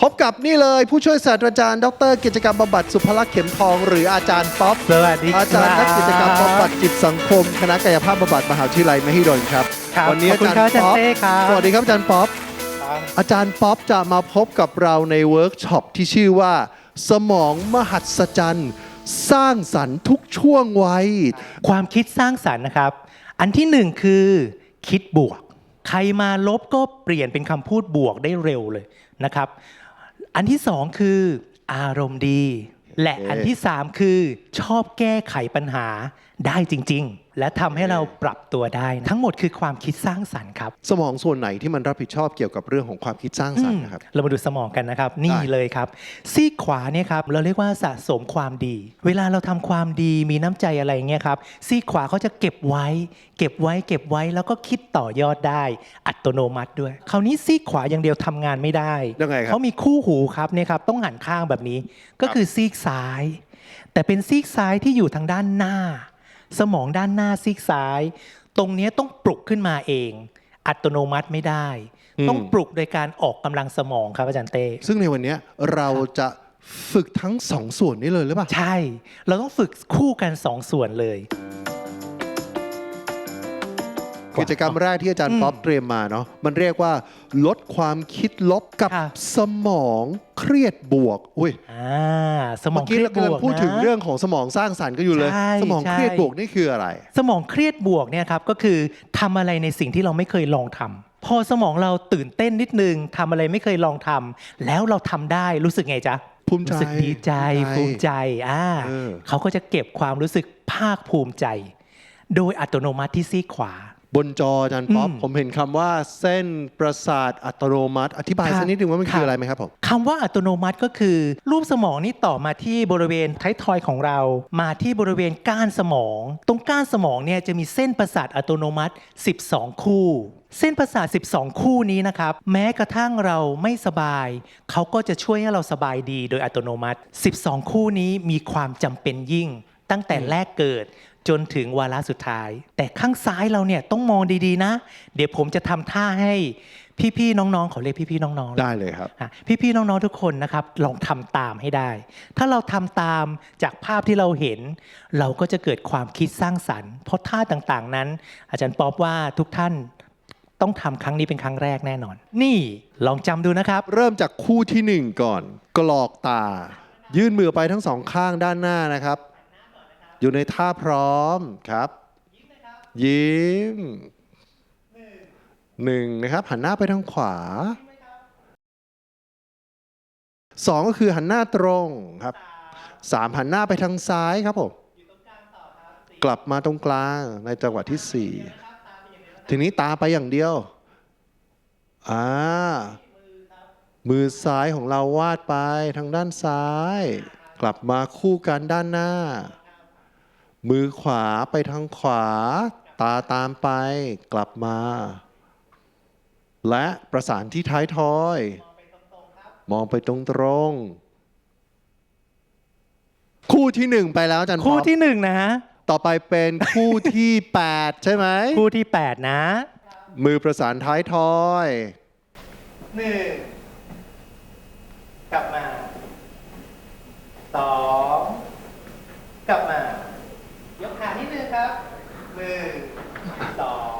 พบกับนี่เลยผู้ช่วยศาสตราจารย์ ดร กิจกรรมบำบัดสุภลักษณ์เข็มทอง หรืออาจารย์ป๊อปสวัสดีครับอาจารย์นักกิจกรรมบำบัดจิตสังคม คณะกายภาพบำบัดมหาวิทยาลัยมหิดลครับครับวันี้ขอบคุณอาจารย์ครับป๊อปอาจารย์เต้ครับสวัสดีครับอาจารย์ป๊อปอาจารย์ป๊อปจะมาพบกับเราในเวิร์กช็อปที่ชื่อว่า สมองมหัศจรรย์สร้างสรรค์ทุกช่วงวัยความคิดสร้างสรรค์นะครับ อันที่หนึ่งคือคิดบวก ใครมาลบก็เปลี่ยนเป็นคำพูดบวกได้เร็วเลยนะครับ อันที่สองคืออารมณ์ดี และอันที่สามคือชอบแก้ไขปัญหา ได้จริง ๆ และทำให้เราปรับตัวได้ ทั้งหมดคือความคิดสร้างสรรค์ครับ สมองส่วนไหนที่มันรับผิดชอบเกี่ยวกับเรื่องของความคิดสร้างสรรค์นะครับ เรามาดูสมองกันนะครับ นี่ได้เลยครับ ซีกขวาเนี่ยครับเราเรียกว่าสะสมความดี เวลาเราทำความดีมีน้ำใจอะไรเงี้ยครับ ซีกขวาเขาจะเก็บไว้ เก็บไว้เก็บไว้แล้วก็คิดต่อยอดได้ อัตโนมัติด้วย คราวนี้ซีกขวาอย่างเดียวทำงานไม่ได้ยังไงครับ เขามีคู่หูครับเนี่ยครับต้องหันข้างแบบนี้ ก็คือซีกซ้าย แต่เป็นซีกซ้ายที่อยู่ทางด้านหน้า สมองด้านหน้าซีกซ้าย ตรงเนี้ยต้องปลุกขึ้นมาเอง อัตโนมัติไม่ได้อืมต้องปลุกโดยการออกกำลังสมองครับอาจารย์เต้ซึ่งในวันนี้เราจะฝึกทั้งสองส่วนนี้เลยหรือเปล่าใช่ เราต้องฝึกคู่กันสองส่วนเลย กิจกรรมแรกที่อาจารย์อืมป๊อปเตรียมมาเนาะมันเรียกว่า ลดความคิดลบกับค่ะ สมองเครียดบวกอุ้ยอ่าสมอเมื่งอเคกี้รียเราดบกำลังวกพูดถึงนะ เรื่องของสมองสร้างสรรค์ก็อยู่เลย ใช่สมองใช่เครียดบวกนี่คืออะไร สมองเครียดบวกเนี่ยครับก็คือทำอะไรในสิ่งที่เราไม่เคยลองทำพอสมองเราตื่นเต้นนิดนึงทำอะไรไม่เคยลองทำแล้วเราทำได้รู้สึกไงจ๊ะภูมิใจรู้สึกดีใจภูมิใจอ่าเออ เขาก็จะเก็บความรู้สึกภาคภูมิใจ โดยอัตโนมัติที่ซีกขวา บนจออาจารย์ป๊อปอืมผมเห็นคำว่าเส้นประสาทอัตโนมัติ อธิบายค่ะสักนิดนึงว่ามันคือค่ะอะไรไหมครับผมคำว่าอัตโนมัติก็คือ รูปสมองนี่ต่อมาที่บริเวณท้ายทอยของเรา มาที่บริเวณก้านสมอง ตรงก้านสมองเนี่ยจะมีเส้นประสาทอัตโนมัติ 12 คู่ เส้นประสาท 12 คู่นี้นะครับ แม้กระทั่งเราไม่สบาย เขาก็จะช่วยให้เราสบายดีโดยอัตโนมัติ 12 คู่นี้มีความจำเป็นยิ่ง ตั้งแต่แรกเกิดจนถึงวาระสุดท้าย แต่ข้างซ้ายเราเนี่ยต้องมองดีๆนะ เดี๋ยวผมจะทำท่าให้พี่ๆน้องๆเขาเรียกพี่ๆน้องๆได้เลยครับอะพี่ๆน้องๆทุกคนนะครับลองทำตามให้ได้ ถ้าเราทำตามจากภาพที่เราเห็น เราก็จะเกิดความคิดสร้างสรรค์เพราะท่าต่างๆนั้น อาจารย์ป๊อบว่าทุกท่านต้องทำครั้งนี้เป็นครั้งแรกแน่นอน นี่ลองจำดูนะครับ เริ่มจากคู่ที่หนึ่งก่อน กรอกตา ยื่นมือไปทั้งสองข้างด้านหน้านะครับ อยู่ในท่าพร้อมครับ ยิ้มหนึ่งนะครับ หันหน้าไปทางขวาสองก็คือหันหน้าตรงครับสามหันหน้าไปทางซ้ายครับผมกลับมาตรงกลางในจังหวะที่สี่ทีนี้ตาไปอย่างเดียวอ่ามือซ้ายของเราวาดไปทางด้านซ้าย กลับมาคู่กันด้านหน้า มือขวาไปทางขวา ตาตามไปกลับมา และประสานที่ท้ายทอย มองไปตรงตรงๆคู่ที่หนึ่งไปแล้วอาจันคู่ที่หนึ่งนะ ต่อไปเป็นคู่ที่ 8 ใช่ไหมคู่ที่ 8 นะ มือประสานท้ายทอย หนึ่งกลับมาสองกลับมาย กขานิดนึงครับหนึ่งสอง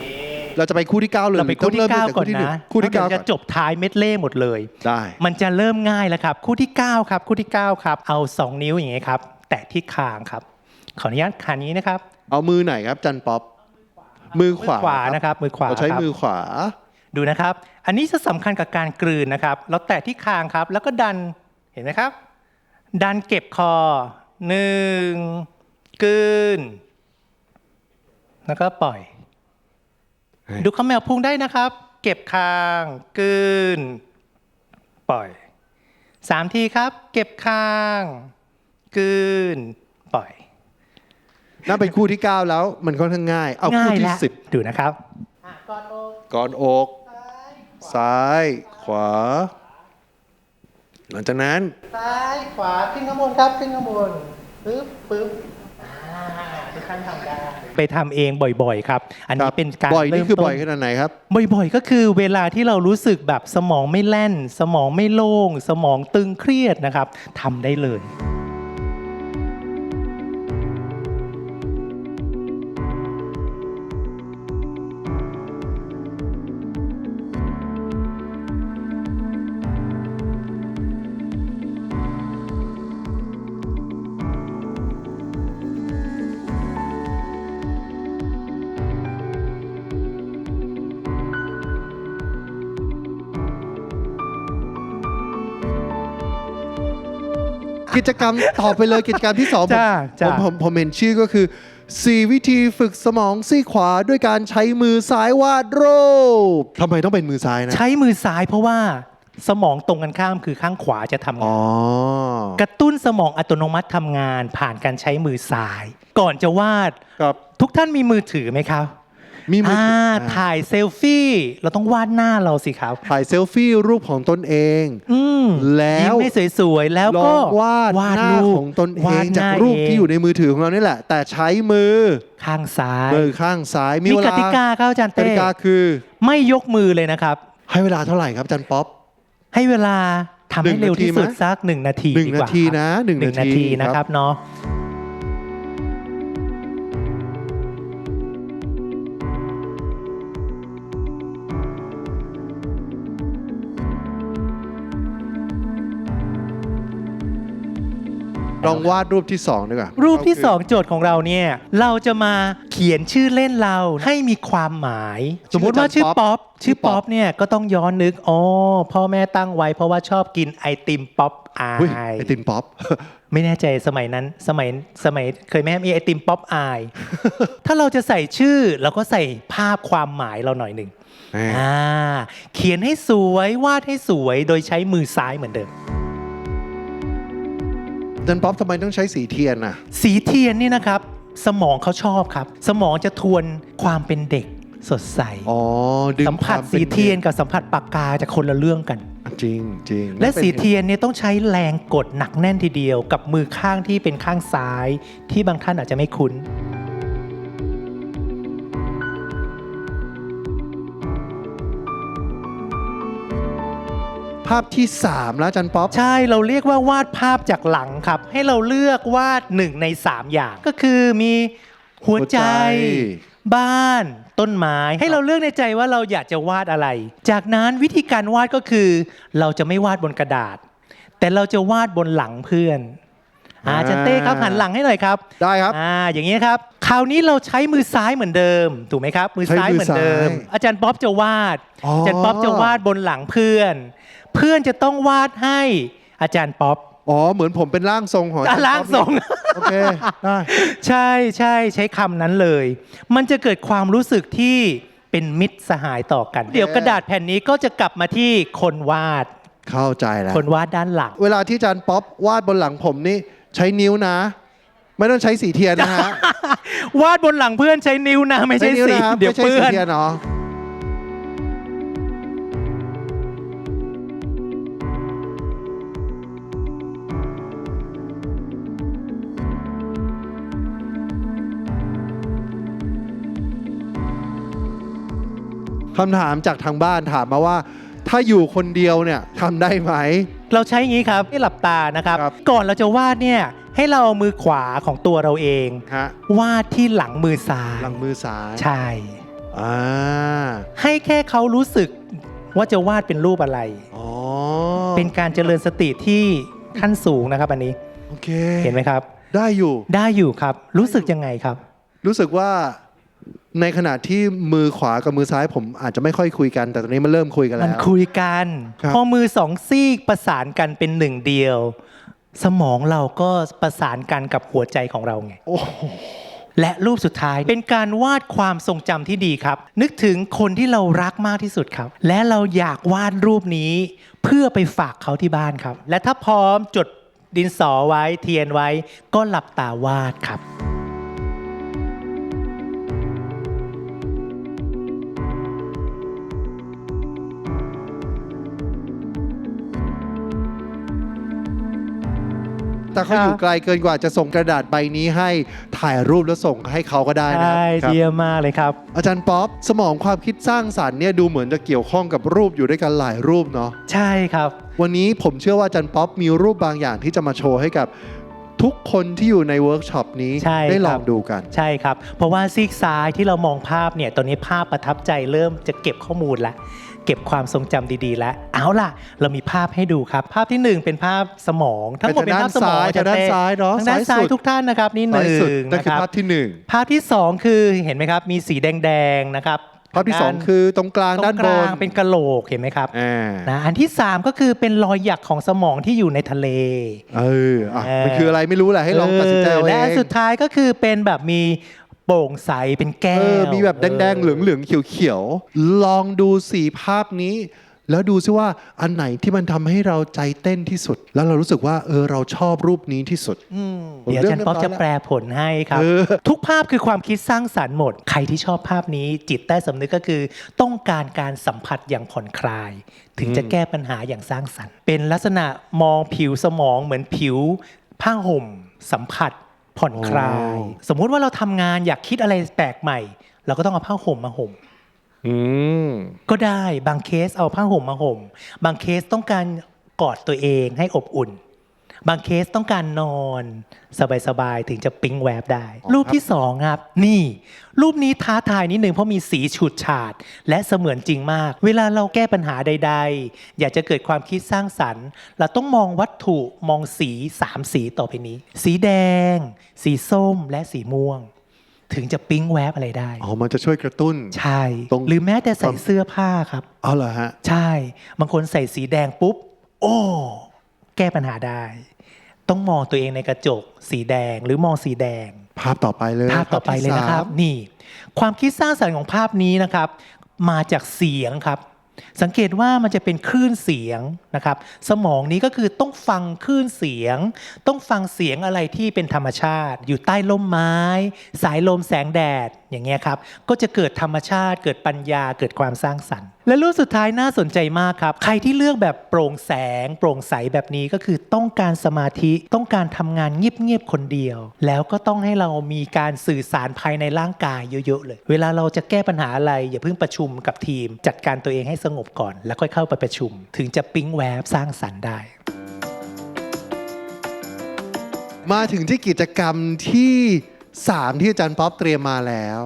นี่เราจะไปคู่ที่9เลยเราไปคู่ที่หรือต้องเก้าริ่มก่อนจหงนะคู่ที่เพราะ9เดี๋ยวจะจบท้ายเม็ดเล่หมดเลย ได้ มันจะเริ่มง่ายแล้วครับ คู่ที่ 9 ครับ คู่ที่ 9 ครับ เอา 2 นิ้วอย่างเงี้ยครับ แตะที่คางครับ ขออนุญาตขานี้นะครับ เอามือไหนครับจันป๊อปมือขวามือขวานะครับ มือขวาเราใช้ครับมือขวา ดูนะครับ อันนี้จะสำคัญกับการกลืนนะครับ เราแตะที่คางครับ แล้วก็ดันเห็นไหมครับ ดันเก็บคอหนึ่ง กลืน แล้วก็ปล่อยเฮ้ยดูข้าแมวพุงได้นะครับ เก็บคางกลืน ปล่อยสามทีครับ เก็บคางกลืน ปล่อยนั่นเป็นคู่ที่ 9 แล้ว มันค่อนข้างง่าย เอาคู่ง่ายที่แล้ว10 ดูนะครับก่อนอกซ้าย ขวา หลังจากนั้น ซ้าย ขวา ขึ้นข้างบนครับ ขึ้นข้างบนปึ๊บปึ๊บ อ่าไปทำเองบ่อยๆครับ อันคนี้รับเป็นการบ่อยนี่เริ่มคือต้บ่อยขนาดไหนครับ บ่อยๆ ก็คือเวลาที่เรารู้สึกแบบสมองไม่แล่น สมองไม่โล่ง สมองตึงเครียดนะครับทำได้เลย กิจกรรมต่อไปเลยกิจกรรมที่สองผมจ้าจ้าผมผมผมเห็นชื่อก็คือ4วิธีฝึกสมองซีกขวาด้วยการใช้มือซ้ายวาดรูปทำไมต้องเป็นมือซ้ายนะใช้มือซ้ายเพราะว่าสมองตรงกันข้ามคือข้างขวาจะทำงาน อ๋อ กระตุ้นสมองอัตโนมัติทำงานผ่านการใช้มือซ้าย ก่อนจะวาด ครับ ทุกท่านมีมือถือไหมครับ มีมืออ่าอ่า ถ่ายเซลฟี่ เราต้องวาดหน้าเราสิครับ ถ่ายเซลฟี่รูปของตนเอง อืมแล้ว ยิ้มให้สวยๆ แล้วลก็องวาดหน้ารูปของตนเอวางดหจากน้รูปที่อยู่เในมือถือของเรานี่แหละ แต่ใช้มือข้างซ้าย มือข้างซ้ายมีมีเวกลาติกาครับอาจารย์กเต้ติกาคือ ไม่ยกมือเลยนะครับ ให้เวลาเท่าไหร่ครับอาจันป๊อป ให้เวลาทำหนึ่ให้งเร็วที่สุดนาทีไหมสักหนึ่งนาทีหนึ่งดีกว่านาทีครับนะหนึ่งหนึ่งนานาทีทีนะคครัรับ บเนาะ ลองวาดรูปที่สองดีกว่ารูรูปที่สองโจทย์ของเราเนี่ย เราจะมาเขียนชื่อเล่นเราให้มีความหมาย สมมุติว่าชื่อป๊อปชื่อป๊อปเนี่ยก็ต้องย้อนนึกอ๋อพ่อแม่ตั้งไว้เพราะว่าชอบกินไอติมป๊อปอายอุ๊ยไอติมป๊อปไม่แน่ใจสมัยนั้นสมัยสมัยเคยไหมมีไอติมป๊อปอาย ถ้าเราจะใส่ชื่อเราก็ใส่ภาพความหมายเราหน่อยหนึ่งแหมอ่าเขียนให้สวยวาดให้สวยโดยใช้มือซ้ายเหมือนเดิม อาจันป๊อปทำไมต้องใช้สีเทียนน่ะ สีเทียนนี่นะครับ สมองเขาชอบครับ สมองจะทวนความเป็นเด็กสดใสอ๋อดึงสัมผัสความสีป็เทียนกับสัมผัสปากกาจะคนละเรื่องกัน จริงจริงและป็นสีเทียนเนี่ยต้องใช้แรงกดหนักแน่นทีเดียว กับมือข้างที่เป็นข้างซ้าย ที่บางท่านอาจจะไม่คุ้นาพที่ 3 แล้วอาจันป๊อป ใช่เราเรียกว่าวาดภาพจากหลังครับ ให้เราเลือกวาดหนึ่งใน 3 อย่าง ก็คือมีหัวใจหัวใจ บ้านต้นไม้ ให้เราเลือกในใจว่าเราอยากจะวาดอะไร จากนั้นวิธีการวาดก็คือ เราจะไม่วาดบนกระดาษ แต่เราจะวาดบนหลังเพื่อนอาอาจารย์เต้ครับหันหลังให้หน่อยครับได้ครับ อ่าอย่างนี้ครับ คราวนี้เราใช้มือซ้ายเหมือนเดิม ถูกไหมครับ มือซ้ายใช้มือเหมือนเดิม ซ้ายอาจารย์ป๊อปจะวาด อ๋อออาจารย์ป๊อปจะวาดบนหลังเพื่อน เพื่อนจะต้องวาดให้อาจารย์ป๊อปอ๋อ เหมือนผมเป็นร่างทรงของอจอะรย์ร่างทรงป๊อปโอเค ได้ ใช่ใช่ใช้คำนั้นเลย มันจะเกิดความรู้สึกที่เป็นมิตรสหายต่อกัน เดี๋ยวกระดาษแผ่นนี้ก็จะกลับมาที่คนวาด เข้าใจแล้ว คนวาดด้านหลัง เวลาที่อาจารย์ป๊อปวาดบนหลังผมนี่ใช้นิ้วนะ ไม่ต้องใช้สีเทียนนะฮะวาดบนหลังเพื่อนใช้นิ้วนะ ไม่ใช่นิ้วสี นะครับเดี๋ยวไม่ใช่เพื่สีอน เทียนเนาะ คำถามจากทางบ้านถามมาว่า ถ้าอยู่คนเดียวเนี่ยทำได้ไหม เราใช้อย่างนี้ครับให้หลับตานะครับ ครับ ก่อนเราจะวาดเนี่ยให้เราเอามือขวาของตัวเราเอง ฮะวาดที่หลังมือซ้ายหลังมือซ้ายใช่ อ่าให้แค่เขารู้สึกว่าจะวาดเป็นรูปอะไร อ๋อเป็นการเจริญสติที่ขั้นสูงนะครับอันนี้โอเคเห็นไหมครับ ได้อยู่ ได้อยู่ครับ รู้สึกยังไงครับ รู้สึกว่า ในขณะที่มือขวากับมือซ้ายผมอาจจะไม่ค่อยคุยกัน แต่ตอนนี้มันเริ่มคุยกันมัแล้นว คุยกันครับ พอมือสองซีกประสานกันเป็นหนึ่งเดียว สมองเราก็ประสานกันกับหัวใจของเราไง โอ้โหและรูปสุดท้ายเป็นการวาดความทรงจำที่ดีครับ นึกถึงคนที่เรารักมากที่สุดครับ และเราอยากวาดรูปนี้ เพื่อไปฝากเขาที่บ้านครับ และถ้าพร้อมจดดินสอไว้เทียนไว้ ก็หลับตาวาดครับ ถ้าเขาครับอยู่ไกลเกินกว่าจะส่งกระดาษใบนี้ให้ถ่ายรูปแล้วส่งให้เขาก็ได้นะคใช่รับครับเยี่ยมมากเลยครับ อาจารย์ป๊อปสมองความคิดสร้างสรรค์เนี่ยดูเหมือนจะเกี่ยวข้องกับรูปอยู่ด้วยกันหลายรูปเนาะใช่ครับ วันนี้ผมเชื่อว่าอาจารย์ป๊อปมีรูปบางอย่างที่จะมาโชว์ให้กับทุกคนที่อยู่ในเวิร์กช็อปนี้ใช่ได้ลคอรังบดูกัน ใช่ครับ เพราะว่าซีกซ้ายที่เรามองภาพเนี่ย ตอนนี้ภาพประทับใจเริ่มจะเก็บข้อมูลแล้ว เก็บความทรงจำดี ๆ แล้วเอาล่ะ เรามีภาพให้ดูครับ ภาพที่หนึ่งเป็นภาพสมอง ทั้งหมดเป็นภาพสมองทางด้านซ้ายอจรย์ต้ทางด้านซ้ายเนอะทางด้านซ้าซ้ายยสุดทุกท่านนะครับนี่หซ้ายนึ่สุดงนั่นนะคือครับภาพที่หนึ่งภาพที่สองคือเห็นไหมครับ มีสีแดงๆนะครับภาพที่สองด้านคือตรงกลางตรด้านงกบลานงเป็นกะโหลกเห็นไหมครับอ่านะอันที่ 3 ก็คือเป็นรอยหยักของสมองที่อยู่ในทะเลเอออะเออมันคืออะไรไม่รู้แหละให้ลองตัดสินใจเอาและเออันงสุดท้ายก็คือเป็นแบบมี โปร่งใสเป็นแก้เอวอมีแบบแดงๆ เหลืองๆ เขียวๆ ลองดูสีภาพนี้ แล้วดูซิว่าอันไหนที่มันทำให้เราใจเต้นที่สุด แล้วเรารู้สึกว่าเออเราชอบรูปนี้ที่สุดอืมผมเดี๋ยวอาจารย์ป๊อปเลืจะอกเรียบร้อยแล้วแปลผลให้ครับ เออ ทุกภาพคือความคิดสร้างสรรค์หมด ใครที่ชอบภาพนี้ จิตใต้สำนึกก็คือ ต้องการการสัมผัสอย่างผ่อนคลาย ถึงจะแก้ปัญหาอย่างสร้างสรรค์ เป็นลักษณะมองผิวสมองเหมือนผิวผ้าห่ม สัมผัส ผ่อนคลาย สมมุติว่าเราทำงานอยากคิดอะไรแปลกใหม่ เราก็ต้องเอาผ้าห่มมาห่มอืมก็ได้บางเคสเอาผ้าห่มมาห่ม บางเคสต้องการกอดตัวเองให้อบอุ่น บางเคสต้องการนอน สบายๆ ถึงจะปิ๊งแวบได้อ๋อรูปที่สองครับ นี่ รูปนี้ท้าทายนิดหนึ่งเพราะมีสีฉูดฉาด และเสมือนจริงมาก เวลาเราแก้ปัญหาใด ๆ อยากจะเกิดความคิดสร้างสรรค์ เราต้องมองวัตถุมองสีสามสีต่อไปนี้ สีแดง สีส้มและสีม่วงถึงจะปิ๊งแวบอะไรได้ อ๋อ มันจะช่วยกระตุ้น ใช่ตรงหรือแม้แต่ใส่เสื้อผ้าครับเอาเหรอฮะ ใช่ บางคนใส่สีแดงปุ๊บ โอ้ แก้ปัญหาได้ ต้องมองตัวเองในกระจก สีแดงหรือมองสีแดง ภาพต่อไปเลยภาพต่อไปเลยนะครับภาพที่สามนี่ ความคิดสร้างสรรค์ของภาพนี้นะครับ มาจากเสียงครับ สังเกตว่ามันจะเป็นคลื่นเสียงนะครับ สมองนี้ก็คือต้องฟังคลื่นเสียง ต้องฟังเสียงอะไรที่เป็นธรรมชาติ อยู่ใต้ร่มไม้ สายลมแสงแดดอย่างเงี้ยครับ ก็จะเกิดธรรมชาติ เกิดปัญญา เกิดความสร้างสรรค์ และรูปสุดท้ายน่าสนใจมากครับ ใครที่เลือกแบบโปร่งแสง โปร่งใสแบบนี้ก็คือต้องการสมาธิ ต้องการทำงานเงียบๆคนเดียว แล้วก็ต้องให้เรามีการสื่อสารภายในร่างกายเยอะๆเลย เวลาเราจะแก้ปัญหาอะไร อย่าเพิ่งประชุมกับทีม จัดการตัวเองให้สงบก่อน แล้วค่อยเข้าไปประชุม ถึงจะปิ๊งแวบสร้างสรรค์ได้ มาถึงที่กิจกรรมที่ 3 ที่อาจารย์ป๊อปเตรียมมาแล้ว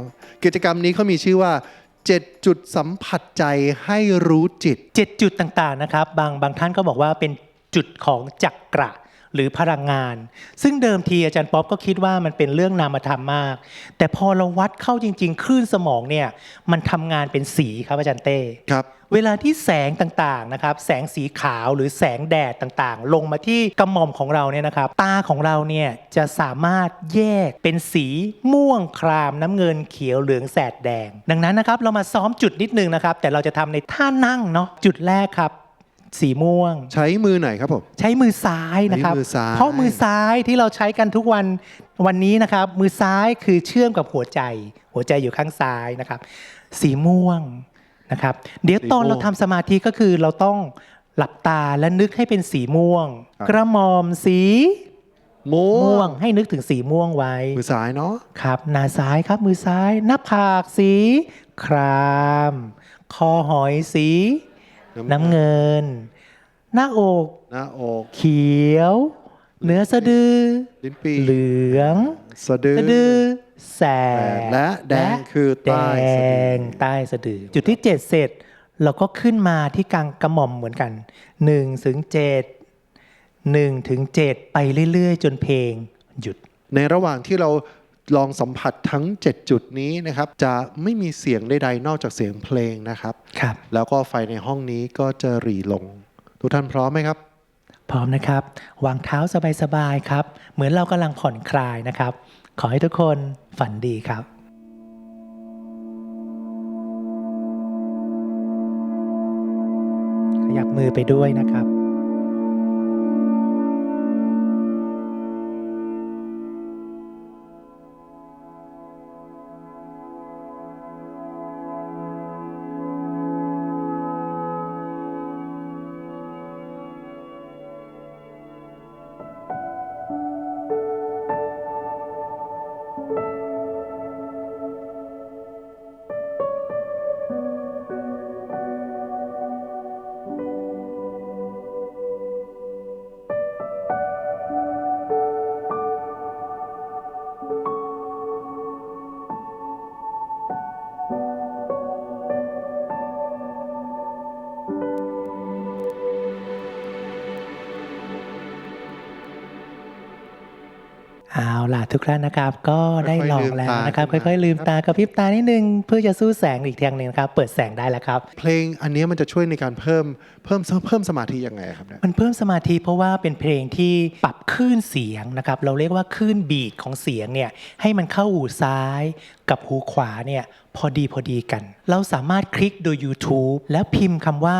กิจกรรมนี้เขามีชื่อว่า7จุดสัมผัสใจให้รู้จิตเจ็ดจุดต่างๆนะครับ บางบางท่านก็บอกว่าเป็นจุดของจักระ หรือพลังงาน ซึ่งเดิมทีอาจารย์ป๊อปก็คิดว่ามันเป็นเรื่องนามธรรมมาก แต่พอเราวัดเข้าจริง ๆ คลื่นสมองเนี่ยมันทำงานเป็นสีครับอาจารย์เต้ครับเวลาที่แสงต่างๆนะครับแสงสีขาวหรือแสงแดดต่างๆ ลงมาที่กระหม่อมของเราเนี่ยนะครับ ตาของเราเนี่ยจะสามารถแยกเป็นสีม่วงครามน้ำเงินเขียวเหลืองแสดแดง ดังนั้นนะครับเรามาซ้อมจุดนิดนึงนะครับ แต่เราจะทำในท่านั่งเนาะจุดแรกครับ สีม่วง ใช้มือไหนครับผม ใช้มือซ้ายนะครับ ใช้มือซ้าย เพราะมือซ้ายที่เราใช้กันทุกวันวันนี้นะครับ มือซ้ายคือเชื่อมกับหัวใจ หัวใจอยู่ข้างซ้ายนะครับ สีม่วงนะครับ เดี๋ยวตอนเราทำสมาธิก็คือเราต้องหลับตาและนึกให้เป็นสีม่วงกระหม่อมสีม่วม่วงงให้นึกถึงสีม่วงไว้ มือซ้ายเนาะ ครับหน้าซ้ายครับมือซ้าย หน้าผากสี คราม คอหอยสี น้ำเงิน หน้าอก หน้าอก เขียวเนื้อสะดือ ลิ้นปีเหลือง สะดือสะดือ แสบและแดงคือใต้แดสะดืองใต้สะดือ จุดที่7เสร็จ เราก็ขึ้นมาที่กลางกระหม่อมเหมือนกัน1ถึง7 1ถึง7ไปเรื่อยๆ จนเพลงหยุด ในระหว่างที่เรา ลองสัมผัสทั้ง 7 จุดนี้นะครับจะไม่มีเสียงใดๆนอกจากเสียงเพลงนะครับครับ แล้วก็ไฟในห้องนี้ก็จะหรี่ลง ทุกท่านพร้อมไหมครับ พร้อมนะครับ วางเท้าสบายๆครับ เหมือนเรากำลังผ่อนคลายนะครับ ขอให้ทุกคนฝันดีครับขยับมือไปด้วยนะครับ ทุกท่านนะครับก็ได้ลองแล้วนะครับค่อยๆลืมตากระพริบตานิดนึงเพื่อจะสู้แสงอีกทางหนึ่งนะครับเปิดแสงได้แล้วครับ เพลงอันเนี้ยมันจะช่วยในการเพิ่มเพิ่มเพิ่มสมาธิยังไงครับเนี่ยมันเพิ่มสมาธิเพราะว่าเป็นเพลงที่ปรับคลื่นเสียงนะครับเราเรียกว่าคลื่นบีทของเสียงเนี่ยให้มันเข้าหูซ้าย กับหูขวาเนี่ยพอดีพอดีกัน เราสามารถคลิกโดย YouTube แล้วพิมพ์คำว่า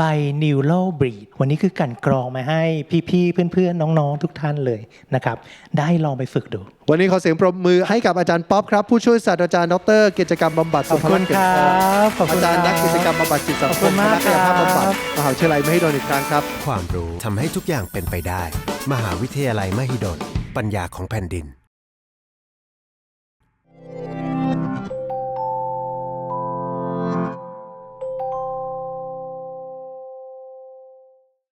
binaural breed วันนี้คือกลันกรองมาให้พี่ๆ เพื่อนๆ น้องๆ ทุกท่านเลยนะครับ ได้ลองไปฝึกดู วันนี้ขอเสียงปรบมือให้กับอาจารย์ป๊อปครับ ผู้ช่วยศาสตราจารย์ดรกิจกรรมบำบัดขอบคุณสุภลักษณ์เกียรติทองครับขอบคุณอาจารย์นักครับกิจกรรมบำบัดจิตสังขอบคคุมณคมากณะกายภาพบำบัดครับมหาวิทยาลัยมหิดลอีกครั้งครับ ความรู้ทำให้ทุกอย่างเป็นไปได้ มหาวิทยาลัยมหิดลปัญญาของแผ่นดิน